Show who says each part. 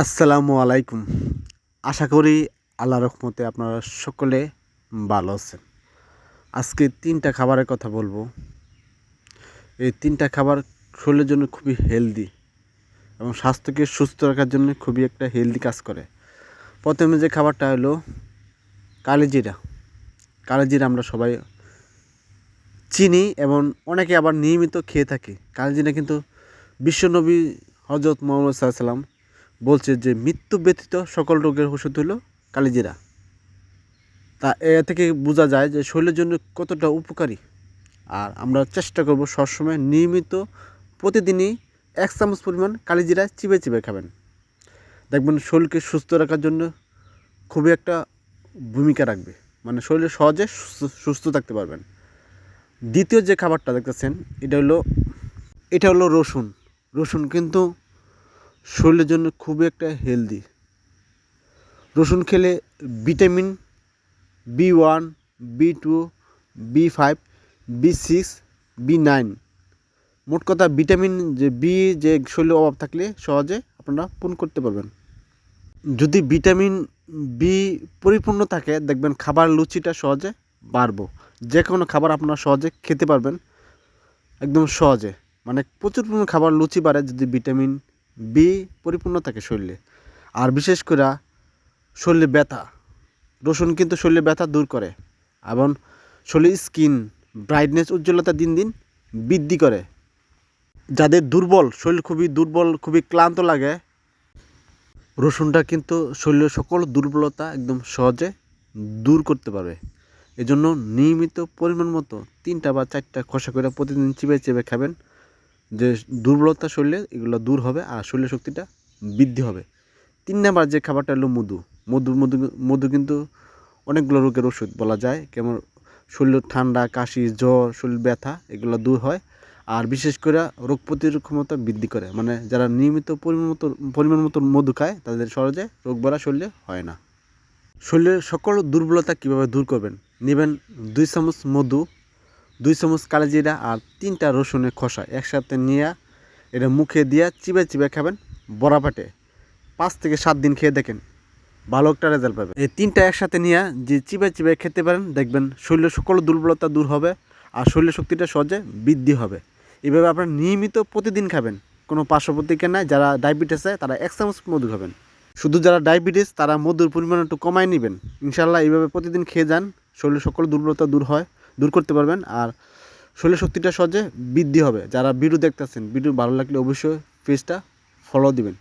Speaker 1: আসসালামু আলাইকুম। আশা করি আল্লাহ রহমতে আপনারা সকলে ভালো আছেন। আজকে তিনটা খাবারের কথা বলব। এই তিনটা খাবার শরীরের জন্য খুবই হেলদি এবং স্বাস্থ্যকে সুস্থ রাখার জন্য খুবই একটা হেলদি কাজ করে। প্রথমে যে খাবারটা হলো কালিজিরা কালিজিরা আমরা সবাই চিনি এবং অনেকে আবার নিয়মিত খেয়ে থাকি। কালিজিরা কিন্তু বিশ্বনবী হজরত মোহাম্মদ সাল্লাম বলছে যে মৃত্যু ব্যতীত সকল রোগের ওষুধ হলো কালিজিরা। তা এ থেকে বোঝা যায় যে শরীরের জন্য কতটা উপকারী। আর আমরা চেষ্টা করব সবসময় নিয়মিত প্রতিদিনই এক চামচ পরিমাণ কালিজিরা চিবে চিবে খাবেন। দেখবেন শরীরকে সুস্থ রাখার জন্য খুবই একটা ভূমিকা রাখবে। মানে শরীরে সহজে সুস্থ- থাকতে পারবেন। দ্বিতীয় যে খাবারটা দেখতেছেন, এটা হলো এটা হলো রসুন। রসুন কিন্তু শরীরের জন্য খুবই একটা হেলদি রসুন খেলে vitamin B one B two B five B six B nine মোট কথা ভিটামিন যে বি যে শরীরে অভাব থাকলে সহজে আপনারা পূরণ করতে পারবেন। যদি ভিটামিন বি পরিপূর্ণ থাকে, দেখবেন খাবার লুচিটা সহজে বাড়বো। যে কোনো খাবার আপনারা সহজে খেতে পারবেন, একদম সহজে। মানে প্রচুর পরিমাণ খাবার লুচি বাড়ে যদি ভিটামিন বি পরিপূর্ণ থাকে শরীরে। আর বিশেষ করে শরীরে ব্যথা। রসুন কিন্তু শরীরে ব্যথা দূর করে এবং শরীরের স্কিন ব্রাইটনেস, উজ্জ্বলতা দিন দিন বৃদ্ধি করে। যাদের দুর্বল, শরীর খুবই দুর্বল, খুবই ক্লান্ত লাগে, রসুনটা কিন্তু শরীরের সকল দুর্বলতা একদম সহজে দূর করতে পারবে। এজন্য নিয়মিত পরিমাণ মতো তিনটা বা চারটা খসা করে প্রতিদিন চিবে চিবে খাবেন। যে দুর্বলতা শরীরে এগুলো দূর হবে আর শরীরের শক্তিটা বৃদ্ধি হবে। তিন নাম্বার যে খাবারটা হলো মধু। মধু মধু মধু কিন্তু অনেকগুলো রোগের ওষুধ বলা যায়। কেমন শরীর ঠান্ডা, কাশি, জ্বর, শরীর ব্যথা, এগুলো দূর হয় আর বিশেষ করে রোগ প্রতিরোধ ক্ষমতা বৃদ্ধি করে। মানে যারা নিয়মিত পরিমাণ মতো পরিমাণ মতো মধু খায়, তাদের সহজে রোগ বাড়া শরীরে হয় না। শরীরের সকল দুর্বলতা কীভাবে দূর করবেন? নেবেন দুই চামচ মধু দুই চামচ কালোজিরা আর তিনটা রসুনের খোসা একসাথে নিয়ে এটা মুখে দিয়ে চিবে চিবে খাবেন বড়া পাটে। পাঁচ থেকে সাত দিন খেয়ে দেখেন, ভালো একটা রেজাল্ট পাবেন। এই তিনটা একসাথে নিয়ে যে চিবে চিবে খেতে পারেন, দেখবেন শরীরের সকল দুর্বলতা দূর হবে আর শরীরের শক্তিটা সহজে বৃদ্ধি হবে। এভাবে আপনার নিয়মিত প্রতিদিন খাবেন, কোনো পার্শ্ব প্রতিক্রিয়া নাই। যারা ডায়াবেটিস আছে, তারা এক চামচ মধু খাবেন। শুধু যারা ডায়াবেটিস, তারা মধুর পরিমাণ একটু কমায় নেবেন। ইনশাল্লাহ এইভাবে প্রতিদিন খেয়ে যান, শরীরের সকল দুর্বলতা দূর হয়। দূর করতে পারবেন। আর শরীরের শক্তিটা সহজে বৃদ্ধি হবে। যারা ভিডিও দেখতেছেন, ভিডিও ভালো লাগলে অবশ্যই পেজটা ফলো দিবেন।